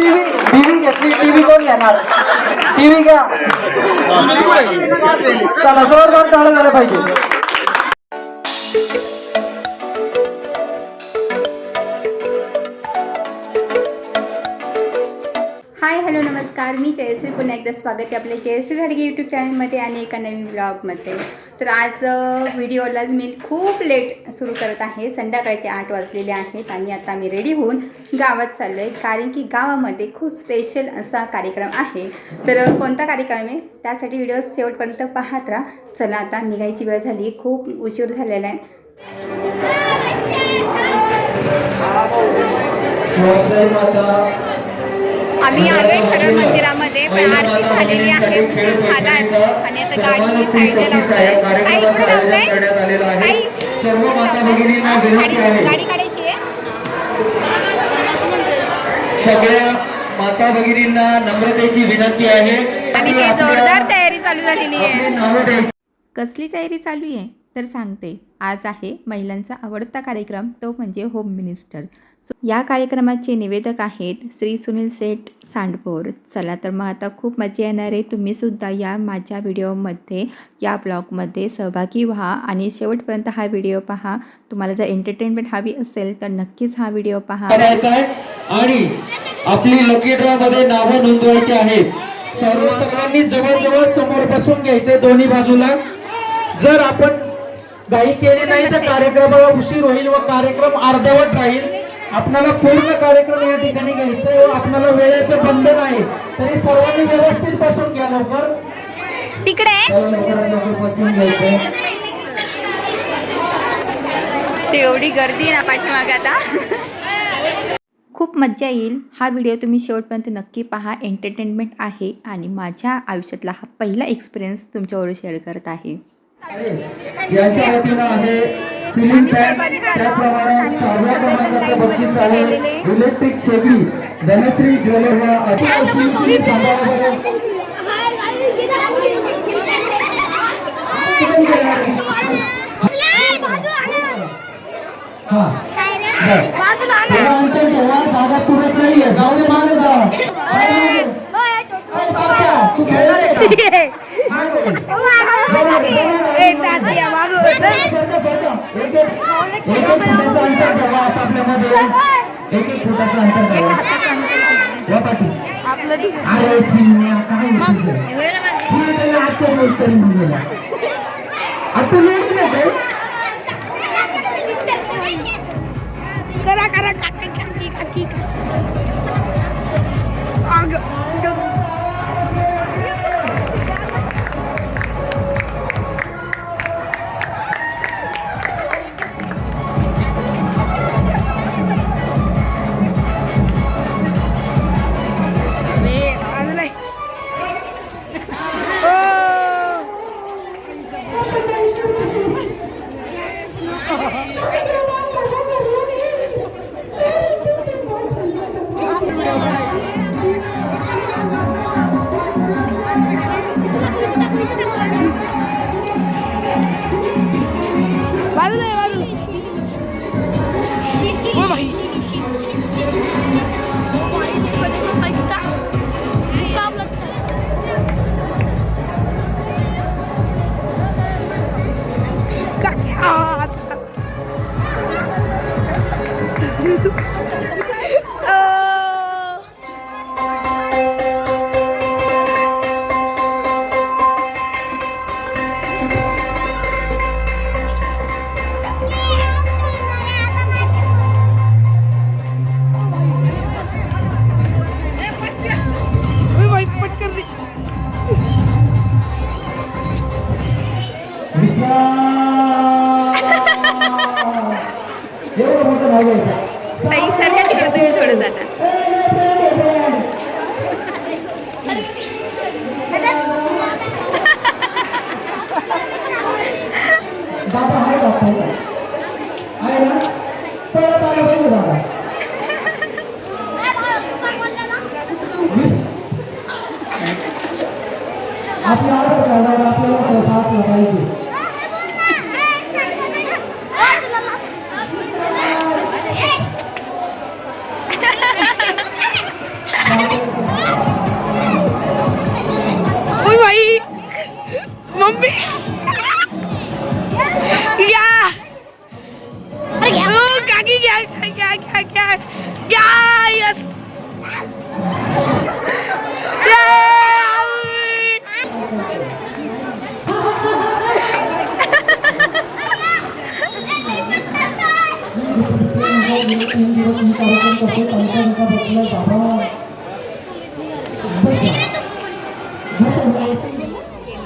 TV TV घेतली TV कोण घेणार? टीव्ही घ्या. चला जोरदार टाळं झालं पाहिजे. हाय हॅलो नमस्कार. मी जयश्री पुन्हा एकदा स्वागत आहे आपल्या जयश्री घाडगे यूट्यूब चॅनलमध्ये आणि एका नवीन ब्लॉगमध्ये तर आज व्हिडिओला मी खूप लेट सुरू करत आहे. संध्याकाळचे आठ वाजलेले आहेत आणि आता मी रेडी होऊन गावात चाललो आहे कारण की गावामध्ये खूप स्पेशल असा कार्यक्रम आहे. तर कोणता कार्यक्रम आहे? त्यासाठी व्हिडिओ शेवटपर्यंत पाहत राहा. चला आता निघायची वेळ झाली. खूप उशीर झालेला आहे. आम्ही आलोय खरं मंदिरामध्ये पण आरती झालेली आहे उशीर झाला आहे. आणि आता गाडी साईडला लावतोय. माता भगिनींना गाडी आहे. काढायची आहे. सगळ्या माता भगिनींना नम्रतेची विनंती आहे. आणि ती जोरदार तयारी चालू झालेली आहे. कसली तयारी चालू आहे? तर सांगते. आज आहे महिलांचा आवडता कार्यक्रम तो म्हणजे होम मिनिस्टर सो या कार्यक्रमाचे निवेदक आहेत श्री सुनील सेठ सांडपोर. चला तर मग आता खूप मजा येणार आहे. तुम्हीसुद्धा या माझ्या व्हिडिओमध्ये या ब्लॉगमध्ये सहभागी व्हा आणि शेवटपर्यंत हा व्हिडिओ पहा. तुम्हाला जर एंटरटेनमेंट हवी असेल तर नक्कीच हा व्हिडिओ पहा. आणि आपली लकी ड्रॉमध्ये नावं नोंदवायची आहेत. सर्व सर्वांनी जवळजवळ समोर बसून घ्यायचे दोन्ही बाजूला. जर आपण घाई केली नाही तर कार्यक्रमाला उशीर होईल व कार्यक्रम अर्धवट राहील. आपल्याला पूर्ण कार्यक्रम या ठिकाणी घ्यायचा आहे व आपल्याला वेळेचं बंधन आहे. तरी सर्वांनी व्यवस्थित बसून घ्या लवकर. तिकडे. चला लवकरात लवकर बसून घ्यायचंय. तेवढी गर्दी ना पाठीमागे आता. खूप मज्जा येईल. हा व्हिडिओ तुम्ही शेवटपर्यंत नक्की पहा. एंटरटेनमेंट आहे आणि माझ्या आयुष्यातला हा पहिला एक्सपिरियन्स तुमच्याबरोबर शेअर करत आहे. यांच्या वतीनं आहे सिलिंग फॅन त्याचप्रमाणे सहाव्या क्रमांकाचं बक्षीस आहे इलेक्ट्रिक शेगडी धनश्री ज्वेलर अतिशय तुम्ही हा अंतर ठेवा जागा पुरत नाहीये जाऊ दे मागे जा तू खेळला आहे का? मागे दे. सरका, सरका. एक एक फुटाचं अंतर ठेवा आपापल्यामध्ये एक एक फुटाचं अंतर ठेवा या अरे चिमण्या काय होतं आजच्या दिवस तरी म्हणलेला आता करा करा काकी काकी काकी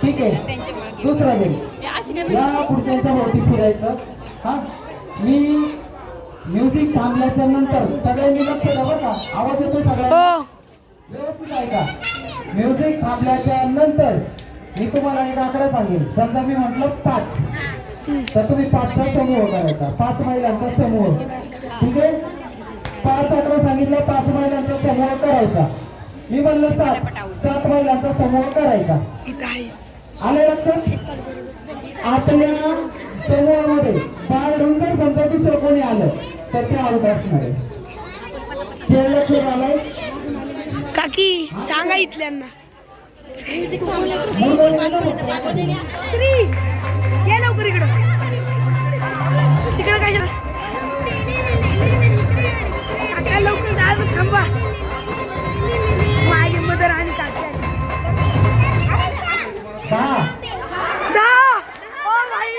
ठीक आहे. दुसरा गेम या पुढच्या वरती फिरायचं. हा? मी म्युझिक थांबल्याच्या नंतर सगळ्यांनी लक्ष द्या बरं का. आवाज येतो सगळ्यांना? हो. व्यवस्थित ऐका म्युझिक थांबल्याच्या नंतर मी तुम्हाला एक आकडा सांगेन. समजा मी म्हटलं पाच. तर तुम्ही पाचचा समूह करायचा पाच महिलांचा समूह. ठीक आहे? पाच आकडा सांगितलं पाच महिलांचा समूह करायचा. मी म्हणलं सात. सात महिलांचा समूह करायचा. आलं लक्षात? आपल्या समूहामध्ये बाहेरून जर समजा दुसरं कोणी आलं. तर ते आउट असणार आहे ते लक्षात आलंय काकी सांगा इथल्यांना. या लवकर इकडं. तिकडं काय काका लवकर जायचं थांबा. माझी मदर आणि काकी. दहा. ओ भाई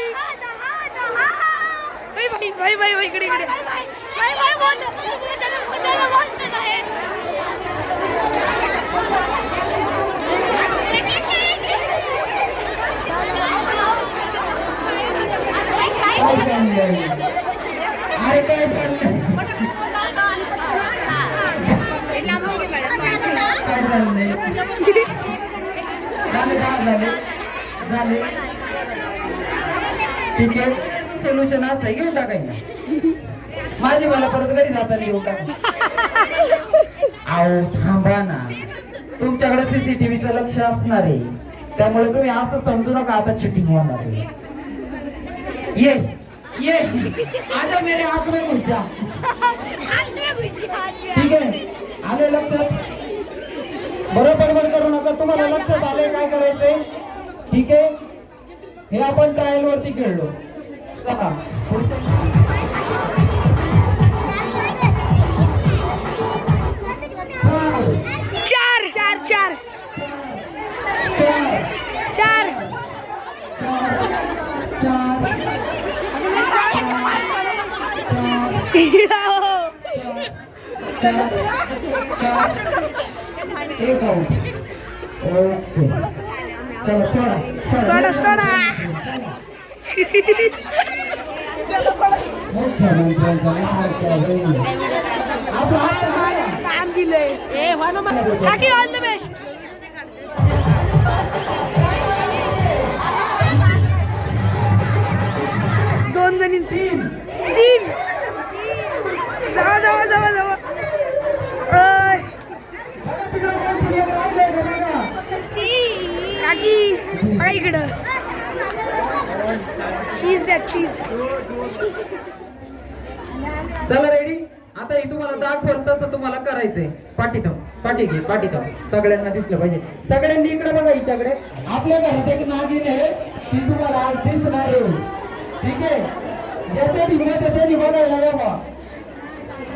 भाई भाई भाई इकडे इकडे. ठीक आहे सोल्युशन असतंय घेऊन टाकायला आधी मला परत घरी जाताना येऊ का अहो थांबा ना. तुमच्याकडे सीसीटीव्हीचं लक्ष असणार आहे. त्यामुळे तुम्ही असं समजू नका आता छुट्टी होणार आहे. ये ये. आजा मेरे हाथ में घुस जा ठीक आहे? आले लक्षात? बरोबर बरोबर करू नका. तुम्हाला लक्षात आले काय करायचंय? ठीक आहे? हे आपण ट्रायल वरती खेळलो. पुढच्या चार, चार. एक ओके चला सोडा सोडा सोडा आपला हात. काम दिलंय काकी ऑल द बेस्ट दोन जणींची तीन जावा काकी बघा इकडं. चीज द्या चीज चला रेडी आता हे तुम्हाला दाखवल तसं तुम्हाला करायचंय. पाठीत पाठी घे पाठीत सगळ्यांना दिसलं पाहिजे. सगळ्यांनी इकडे बघा हिच्याकडे. आपल्या घरात एक नागिन आहे. ती तुम्हाला आज दिसणार आहे. ठीक आहे? ज्याच्या हिंमत आहे त्यांनी बघायला यावा.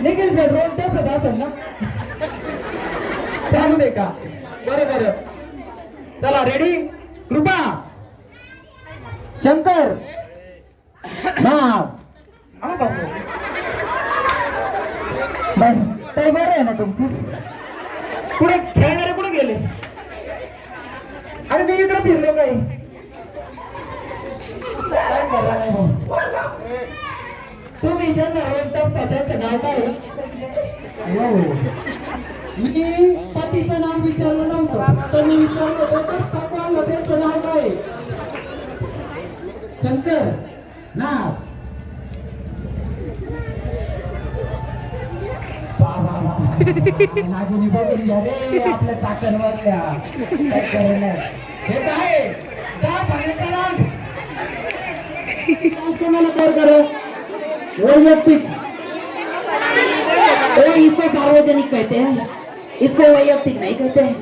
निखिल सर रोज तसंच असेल ना? चालू दे का? बरं बरं. चला रेडी कृपा शंकर. बरं बरं आहे ना तुमची कुठे खेळणारे कुठे गेले अरे मी इकडे फिरलो काही. तुम्ही ज्यांना रोज असता त्यांचं नाव काय? हो. मी पतीचं नाव विचारलं नव्हतं तर मी विचारलं होतं तर नाव काय? शंकर नाव. नागुनी चाकणवरल्या काय करणार? हे काय का पाण्याचा राग? आज कोणाला कॉल करो वैयक्तिक सार्वजनिक कहते हैं इसको वैयक्तिक नहीं कहते हैं।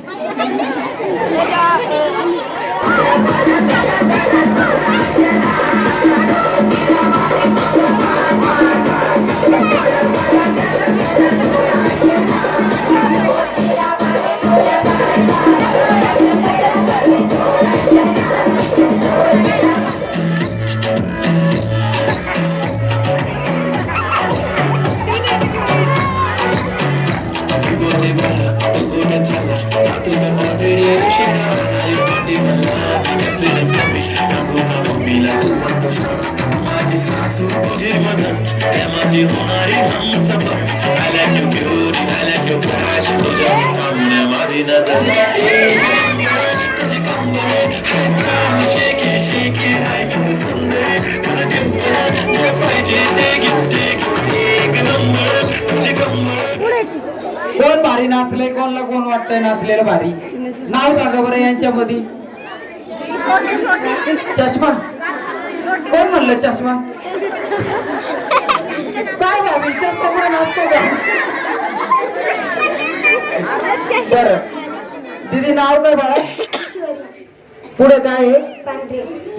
म्हणलं चष्मा? काय भाभी चष्मा कुठे नाचतो का? बर. दीदी नाव काय बाळा पुढे काय आहे?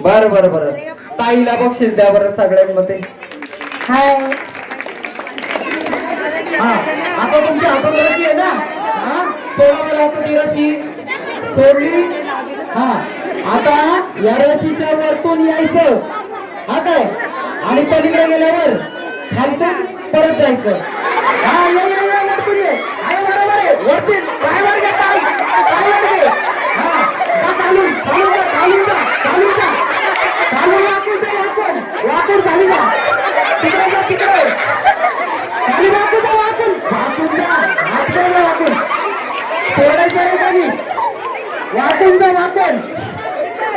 बर बर बर. ताईला बक्षीस द्या बरं सगळ्यांमध्ये. हाय. हा आता तुमची रशी आहे ना? हा सोडा बरं आता ती रशी. सोडली. हा आता या रशीच्या वरतून यायचं. हा काय आणि पलीकडे गेल्यावर खालतून परत जायचं. हा ये ये ये वरतून ये आहे बरोबर आहे. वरती पाय वर घे पाय. पाय वर घे. हा जा चालून खालून जा चालून जा चालून जा. चालून वाकून जा वाकून. वाकून चालू जा. तिकडे जा तिकडे. चालू वाकून जा वाकून. वाकून जा. हात जा वाकून. सोडायचं रे कधी वाकून जा वाकून.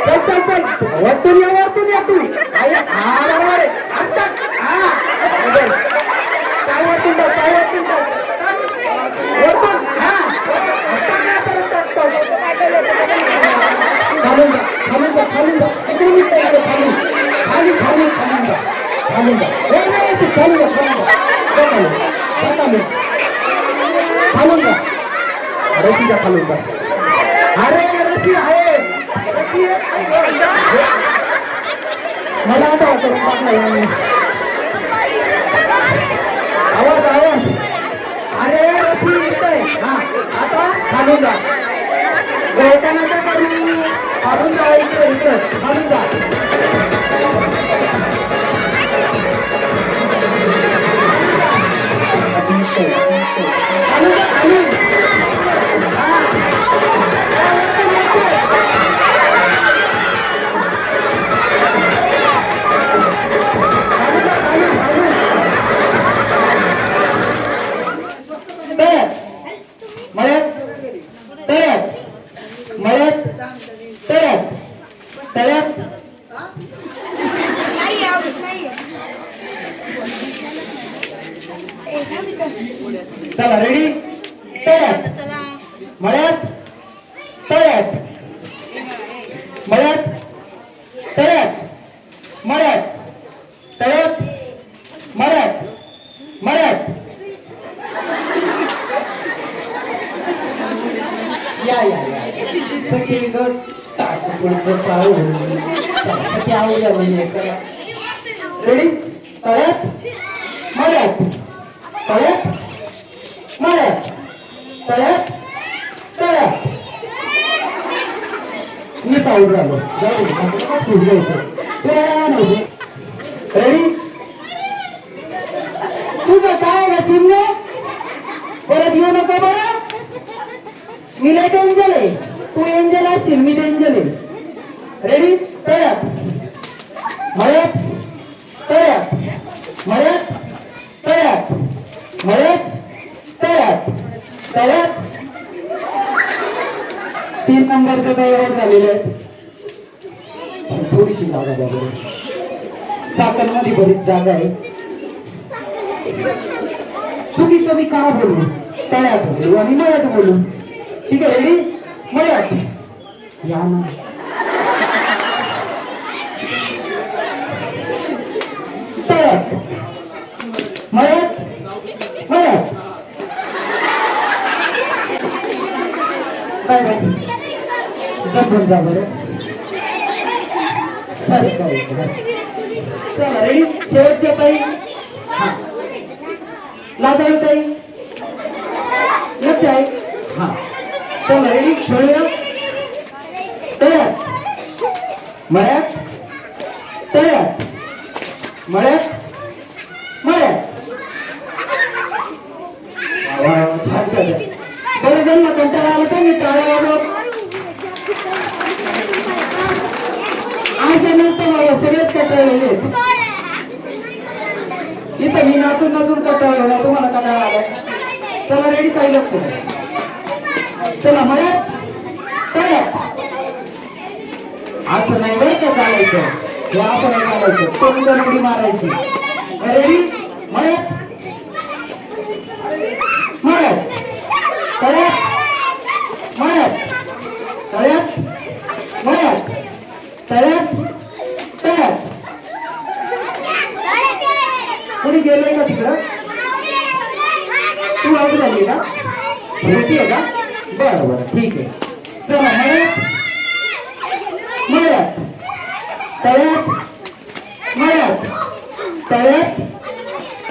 चल चल चल. वरतून या वरतून या तू. आहे हा बरोबर आहे. आता हा. बरोबर. वरतून टाक पाय वरतून टाक वरतून. हा. टाक ना परत टाक टाक खालून जा खालून जा खालून जा. इकडे खालून. खाली खाली खालून जा. खालून जा. ए, नाही तू खालून जा खालून जा. खालून. खालून. खालून जा. खालून जा. अरे रसी आहे. मला आता वाटत टाकला याने आवाज आवाज. अरे रसी येतोय हा आता खालून जा. गोटा काय करू. खालून जा इकडे इकडे. खालून जा. खालून जा खालून या या या. ग टाकूचं पाहून त्यासाठी आवडल्या म्हणजे चला. रेडी पळत? मळत? पळत? मळत? पळत? तळत? मी पाऊल झालो. जाऊ दे, मला तुला काय रेडी तुझं काय चिन्ह परत येऊ नका बरं? मी लाइट एंजल आहे. तू एंजल असशील मी एंजल आहे. रेडी तयार. मळ्यात तयार. मळ्यात तयार. मळ्यात तयार. तयार. तीन नंबरचे तयार झालेले आहेत. थोडीशी जागा द्या बरं. चाकणमध्ये बरीच जागा आहे. चुकीचं मी का बोलू? तळ्यात बोलू आणि मळ्यात बोलू. ठीक आहे रेडी मळ्यात या ना. मयत मयत मळ्यात काय बाई जपून जा बरं. सर काय चला. रेडी शेवटच्या ताई. हा. लाजाळू ताई. लक्ष आहे. हा. चला रेडी खेळूया तयार. मळ्यात. तयार. मळ्यात. मळ्यात. वा, वा, वा, छान केलं. बरं जण कंटाळा आला तर मी टाळ्या वाजवत. असं नसतं बाबा सगळेच कंटाळलेले आहेत इथं मी नाचून नाचून कंटाळा ना तुम्हाला कंटाळा आला. चला रेडी काही लक्ष द्या. चला मळ्यात तळ्यात. असं नाही बरं का चालायचं. हे असं नाही चालायचं. तोंड उडी मारायची. रेडी मळ्यात. मळ्यात. तळ्यात. मळ्यात. तळ्यात. मळ्यात. तळ्यात तळ्यात कोणी गेलंय का तिकडं तू आग झाली का झोपी आहे का बरं बरं ठीक आहे. चला मळ्यात मळ्यात तळ्यात मळ्यात तळ्यात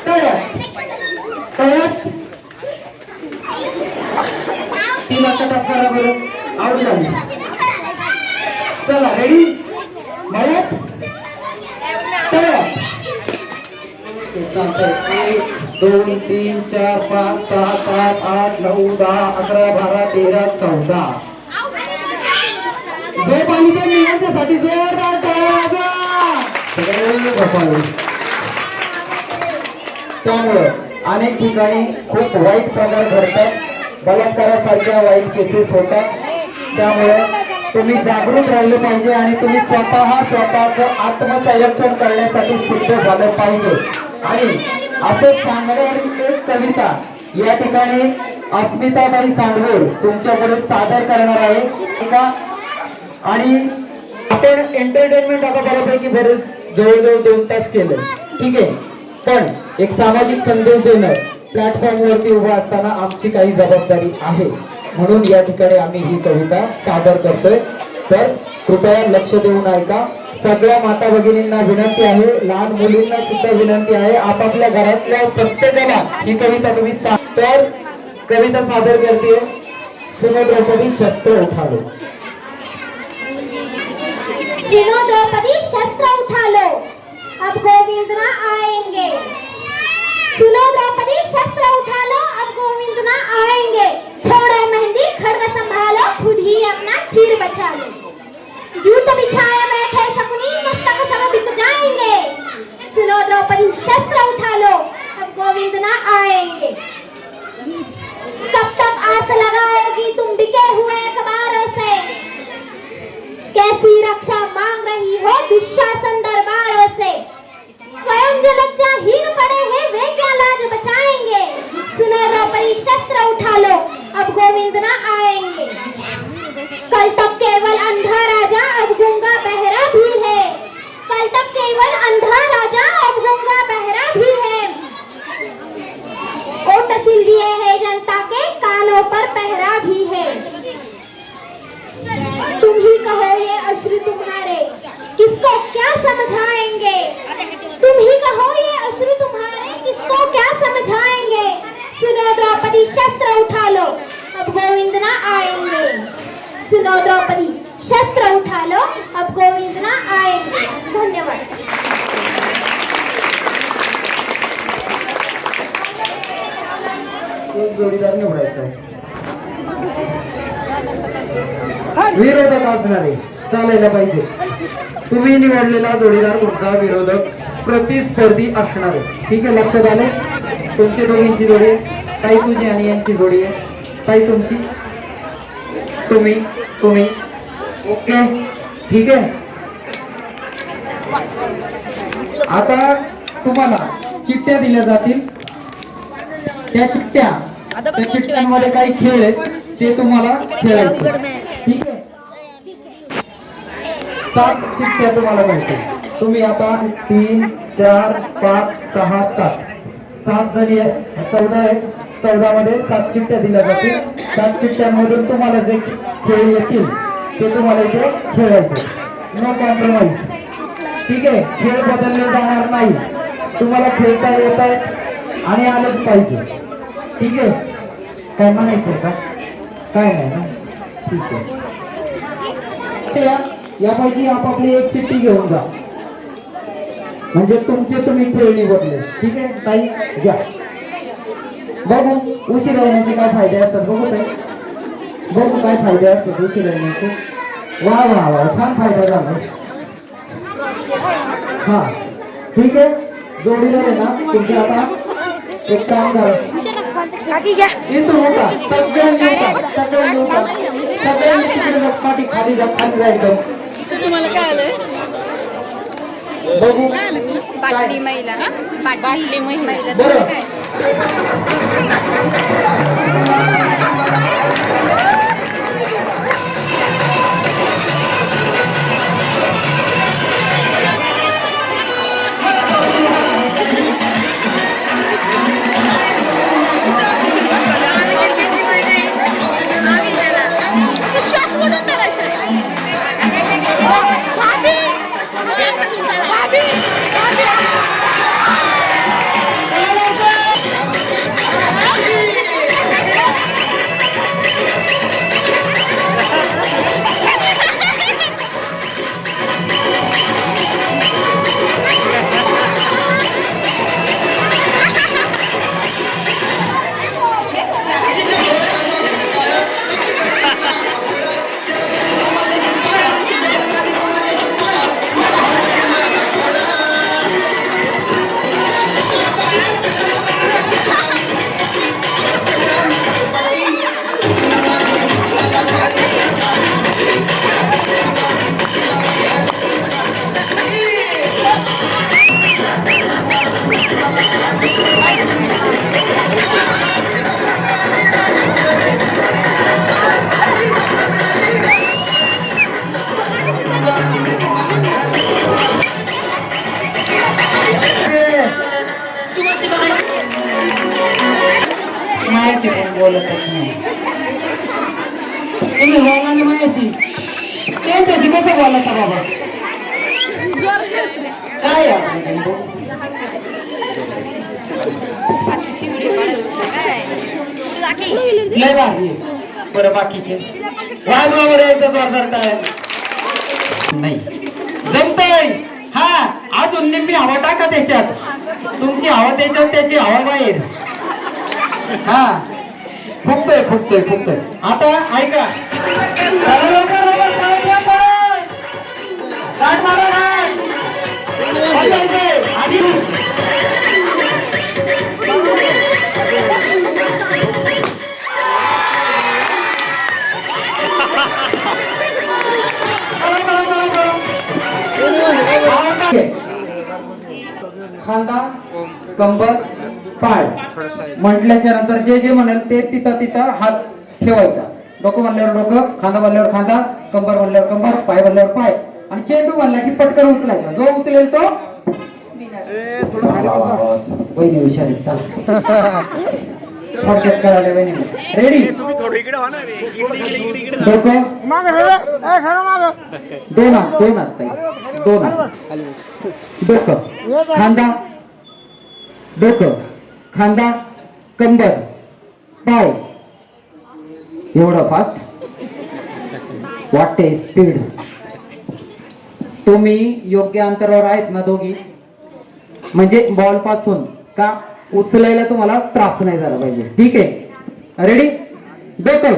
तळ्यात तळ्यात तिला कटाप करा बरं आवड झाली चला रेडी मळ्यात तळ्यात चालतंय. एक दोन तीन चार पाच सहा सात आठ नऊ दहा अकरा बारा तेरा चौदा झोप आली तर मी यांच्यासाठी जोरदार टाळ्या वाजवा. सगळे झोपावे. त्यामुळं अनेक ठिकाणी खूप वाईट प्रकार घडतात. बलात्कारासारख्या वाईट केसेस होतात. त्यामुळे तुम्ही जागृत राहिले पाहिजे आणि तुम्ही स्वतः स्वतःचं आत्मसंरक्षण करण्यासाठी सिद्ध झालं पाहिजे. आणि असं सांगणारी एक कविता या ठिकाणी अस्मिताबाई सांडवूर तुमच्या सादर करणार आहे. का आणि आपण एंटरटेनमेंट आता बऱ्यापैकी बरेच जवळजवळ दोन तास केलं. ठीक आहे. पण एक सामाजिक संदेश देणं प्लॅटफॉर्मवरती उभा असताना आमची काही जबाबदारी आहे. म्हणून या ठिकाणी आम्ही ही कविता सादर करतोय. तर कृपया लक्ष देऊन ऐका. सगळ्या माता भगिनींना विनंती आहे. लहान मुलींना सुद्धा विनंती आहे. आपापल्या घरातल्या प्रत्येकाला ही कविता तुम्ही तर कविता सादर करते सुनो द्रौपदी शस्त्र उठालो. द्रौपदी शस्त्र उठालो. अब गोविंद ना आएंगे. सुनो द्रौपदी शस्त्र उठा लो अब गोविंद ना आएँगे। छोड़ो मेहंदी, खड़ग संभालो, खुद ही अपना चीर बचा लो। जूत बिछाए बैठे शकुनी, मस्तक सब बिक जाएँगे। सुनो द्रौपदी, शस्त्र उठा लो अब गोविंद ना आएँगे। कब तक आस तुम बिके हुए से? कैसी रक्षा मांग रही हो दुशासन दरबारों से? स्वयं जो पड़े हैं सुनो द्रौपदी शस्त्र उठा लो। अब गोविंद ना आएँगे। कल तक केवल अंधा राजा, अब गूँगा बहरा भी है। कल तक केवल अंधा राजा, अब गूँगा बहरा भी है। ओट सिल दिए है जनता के, कानों पर पहरा भी है। तुम ही कहो ये अश्रु तुम्हारे। किसको क्या समझाएँगे? शस्त्र लो अब गोविंद ना आएंगे. सुनो द्रौपदी शस्त्र उठा लो अब गोविंद ना आएंगे. धन्यवाद. जोडीदार निवडायचा विरोधक असणारे चालायला पाहिजे. तुम्ही निवडलेला जोडीदार तुमचा विरोधक प्रतिस्पर्धी असणार ठीक आहे लक्षात आले? तुमची दोघींची जोडी. ताई तुझी आणि यांची जोडी आहे. ताई तुमची. तुम्ही तुम्ही. ओके. ठीक आहे. आता तुम्हाला चिठ्ठ्या दिल्या जातील. त्या चिठ्ठ्या त्या चिठ्ठ्यांमध्ये काही खेळ आहेत ते तुम्हाला खेळायचे ठीक आहे? सात चिठ्ठ्या तुम्हाला मिळतील तुम्ही आता तीन चार पाच सहा सात. सात जणी आहे चौदा आहे चौदा मध्ये सात चिठ्ठ्या दिल्या जातील. सात चिठ्ठ्यांमधून तुम्हाला जे खेळ येतील ते तुम्हाला इथे खेळायचे. नो कॉम्प्रोमाइज ठीक आहे खेळ बदलले जाणार नाही. तुम्हाला खेळता येत आहे आणि आलंच पाहिजे. ठीक आहे? काय म्हणायचंय का? काय नाही ना. ठीक आहे. यापैकी आपापली एक चिठ्ठी घेऊन जा. म्हणजे तुमचे तुम्ही खेळ बदले. ठीक आहे? ताई घ्या बघू उशीर येण्याचे काय फायदे असतात बघू ताई बघू काय फायदे असतात उशीर येण्याचे. वा वा वा छान फायदा झाला. हा ठीक आहे. आहे ना तुमचे आता. एक काम घ्या. इथून उठा. सगळ्यांनी उठा. सगळ्यांनी उठा. सगळ्यांनी तिकडे पाठी खाली जा खाली जा एकदम. तुम्हाला काय आलंय? बघू. पाटली महिला. पाटली महिला. बरं. तुला काय बोलतच नाही. तुम्ही बोला ना त्यांच्याशी कसं बोलता बाबा? काय लय भारी बरं बाकीचे? वाजवा बरं एकदा जोरदार काय नाही. जमतय. हा अजून निम्मी हवा टाका त्याच्यात. तुमची हवा त्याच्यात त्याची हवा बाहेर. हा. फुकतोय फुकतोय फुकतोय. आता ऐका. खांदा कंबर पाय. म्हटल्याच्या नंतर जे जे म्हणेल ते तिथं तिथं हात ठेवायचा. डोकं म्हणल्यावर डोकं खांदा म्हणल्यावर खांदा कंबर म्हणल्यावर कंबर पाय म्हणल्यावर पाय. आणि चेंडू म्हणला की पटकन उचलायचा. जो उचलेल तो वहिनी हुशार आहेत, चला. थोडक्यात कळाले वहिनी. रेडी डोकं? दोन हात दोन हात ताई. दोन हात. डोकं. खांदा. डोकं. खांदा कंबर पाय एवढं फास्ट वाटते स्पीड तुम्ही योग्य अंतरावर आहेत ना दोघी? म्हणजे बॉलपासून का उचलायला तुम्हाला त्रास नाही झाला पाहिजे. ठीक आहे? रेडी डोकं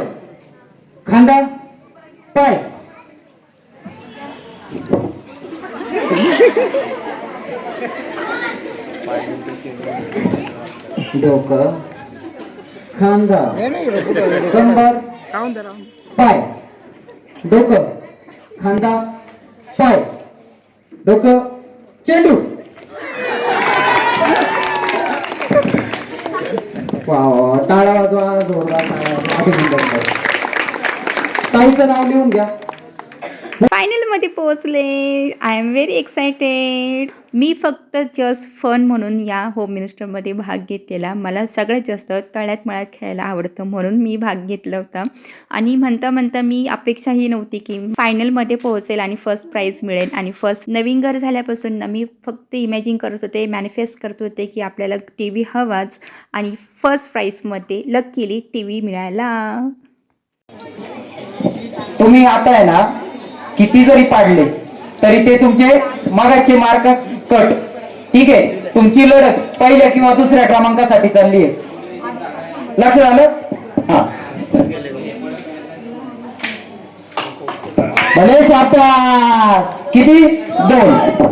खांदा पाय. डोकं खांदा कंबर पाय. डोकं खांदा पाय. डोकं चेंडू. वा टाळा वाजवा जोरदार टाळा वाजवा. अभिनंदन. ताईचं नाव लिहून घ्या. फायनलमध्ये पोहोचले. आय एम व्हेरी एक्सायटेड मी फक्त जस्ट फन म्हणून या होम मिनिस्टरमध्ये भाग घेतलेला. मला सगळ्यात जास्त तळ्यात मळ्यात खेळायला आवडतं म्हणून मी भाग घेतला होता. आणि म्हणता म्हणता मी अपेक्षाही नव्हती की फायनलमध्ये पोहोचेल आणि फर्स्ट प्राईज मिळेल. आणि फर्स्ट नवीन घर झाल्यापासून ना मी फक्त इमॅजिन करत होते मॅनिफेस्ट करत होते की आपल्याला टी व्ही हवाच आणि फर्स्ट प्राईजमध्ये लकीली टी व्ही मिळाला तुम्ही आता आहे ना किती जरी पाडले तरी ते तुमचे मगाचे मार्क कट. ठीक आहे? तुमची लढत पहिल्या किंवा दुसऱ्या क्रमांकासाठी चालली आहे. लक्ष झालं? हा. भले शाबास. किती? दोन.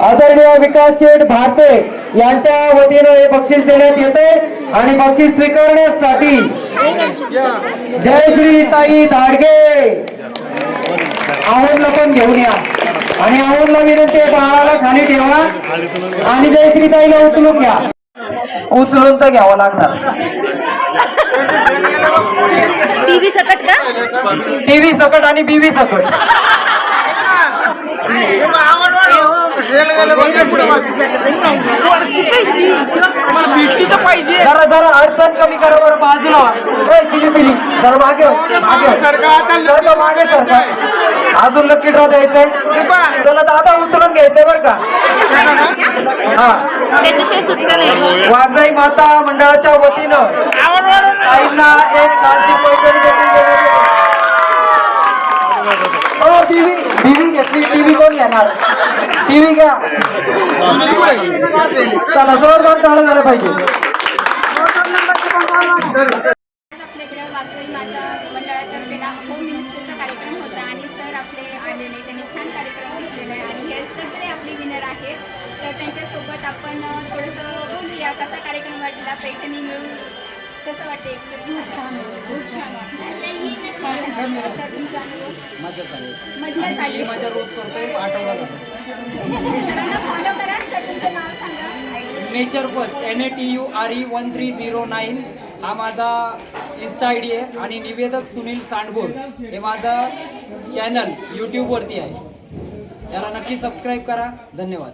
आदरणीय विकास शेठ भारते यांच्या वतीनं हे बक्षीस देण्यात येते आणि बक्षीस स्वीकारण्यासाठी जय श्री ताई धाडगे. आवडला पण घेऊन या. आणि आवडला विनंती आहे बाळाला खाली ठेवा. आणि जय श्री ताईला उचलून घ्या. उचलून तर घ्यावं लागणार. टीव्ही सकट का? टीव्ही सकट आणि बीव्ही सकट. जरा जरा अडचण कमी करा बरं बाजूला जरा मागे मागे अजून लकी ड्रॉ द्यायचंय. चला दादा उचलून घ्यायचंय बरं का? हा. वाघजाई माता मंडळाच्या वतीनं ताईंना एक छानशी पैठणी देखील देण्यात येते. हो टीव्ही टीव्ही घेतली टीव्ही कोण घेणार? टीव्ही घ्या. चला जोरदार टाळं झालं पाहिजे. आज आपल्याकडे वाघोई माता मंडळातर्फे ना होम मिनिस्टरचा कार्यक्रम होता आणि सर आपले आलेले त्यांनी छान कार्यक्रम घेतलेला आहे आणि हे सगळे आपले विनर आहेत. तर त्यांच्यासोबत आपण अ, थोडंसं बोलूया कसा कार्यक्रम वाटला पैठणी मिळून? कसं वाटतं एक्सपिरियन्स खूप छान झाली माझ्या रोज करतोय आठवडा सरांना फॉलो करा सर तुमचं नाव सांगा. Nature first N A T U R E one three zero nine हा माझा इन्स्टा आय डी आहे आणि निवेदक सुनील सांडभोर हे माझं चॅनल यूट्यूबवरती आहे. त्याला नक्की सबस्क्राईब करा. धन्यवाद.